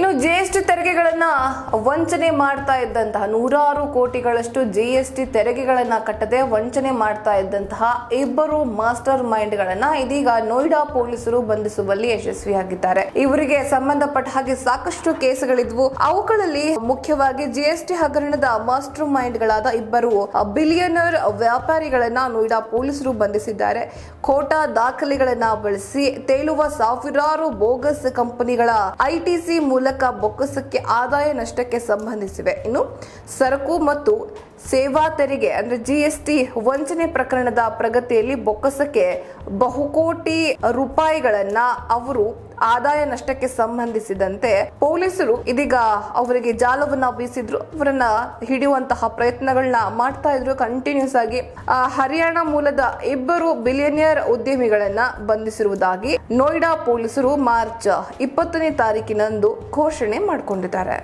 ಇನ್ನು ಜಿಎಸ್ಟಿ ತೆರಿಗೆಗಳನ್ನ ವಂಚನೆ ಮಾಡ್ತಾ ಇದ್ದಂತಹ ನೂರಾರು ಕೋಟಿಗಳಷ್ಟು ಜಿಎಸ್ಟಿ ತೆರಿಗೆಗಳನ್ನ ಕಟ್ಟದೆ ವಂಚನೆ ಮಾಡ್ತಾ ಇದ್ದಂತಹ ಇಬ್ಬರು ಮಾಸ್ಟರ್ ಮೈಂಡ್ಗಳನ್ನ ಇದೀಗ ನೋಯ್ಡಾ ಪೊಲೀಸರು ಬಂಧಿಸುವಲ್ಲಿ ಯಶಸ್ವಿಯಾಗಿದ್ದಾರೆ. ಇವರಿಗೆ ಸಂಬಂಧಪಟ್ಟ ಹಾಗೆ ಸಾಕಷ್ಟು ಕೇಸುಗಳಿದ್ವು. ಅವುಗಳಲ್ಲಿ ಮುಖ್ಯವಾಗಿ ಜಿ ಎಸ್ ಟಿ ಹಗರಣದ ಮಾಸ್ಟರ್ ಮೈಂಡ್ಗಳಾದ ಇಬ್ಬರು ಬಿಲಿಯನರ್ ವ್ಯಾಪಾರಿಗಳನ್ನ ನೋಯ್ಡಾ ಪೊಲೀಸರು ಬಂಧಿಸಿದ್ದಾರೆ. ಖೋಟಾ ದಾಖಲೆಗಳನ್ನ ಬಳಸಿ ತೇಲುವ ಸಾವಿರಾರು ಬೋಗಸ್ ಕಂಪನಿಗಳ ಐಟಿಸಿ ಮೂಲಕ ಬೊಕ್ಕಸಕ್ಕೆ ಆದಾಯ ನಷ್ಟಕ್ಕೆ ಸಂಬಂಧಿಸಿವೆ. ಇನ್ನು ಸರಕು ಮತ್ತು ಸೇವಾ ತೆರಿಗೆ, ಅಂದ್ರೆ ಟಿ ವಂಚನೆ ಪ್ರಕರಣದ ಪ್ರಗತಿಯಲ್ಲಿ ಬೊಕ್ಕಸಕ್ಕೆ ಬಹುಕೋಟಿ ರೂಪಾಯಿಗಳನ್ನ ಅವರು ಆದಾಯ ನಷ್ಟಕ್ಕೆ ಸಂಬಂಧಿಸಿದಂತೆ ಪೊಲೀಸರು ಇದೀಗ ಅವರಿಗೆ ಜಾಲವನ್ನ ಬೀಸಿದ್ರು. ಅವರನ್ನ ಹಿಡಿಯುವಂತಹ ಪ್ರಯತ್ನಗಳನ್ನ ಮಾಡ್ತಾ ಇದ್ರು. ಕಂಟಿನ್ಯೂಸ್ ಆಗಿ ಹರಿಯಾಣ ಮೂಲದ ಇಬ್ಬರು ಬಿಲಿಯನಿಯರ್ ಉದ್ಯಮಿಗಳನ್ನ ಬಂಧಿಸಿರುವುದಾಗಿ ನೋಯ್ಡಾ ಪೊಲೀಸರು ಮಾರ್ಚ್ ಇಪ್ಪತ್ತನೇ ತಾರೀಕಿನಂದು ಘೋಷಣೆ ಮಾಡಿಕೊಂಡಿದ್ದಾರೆ.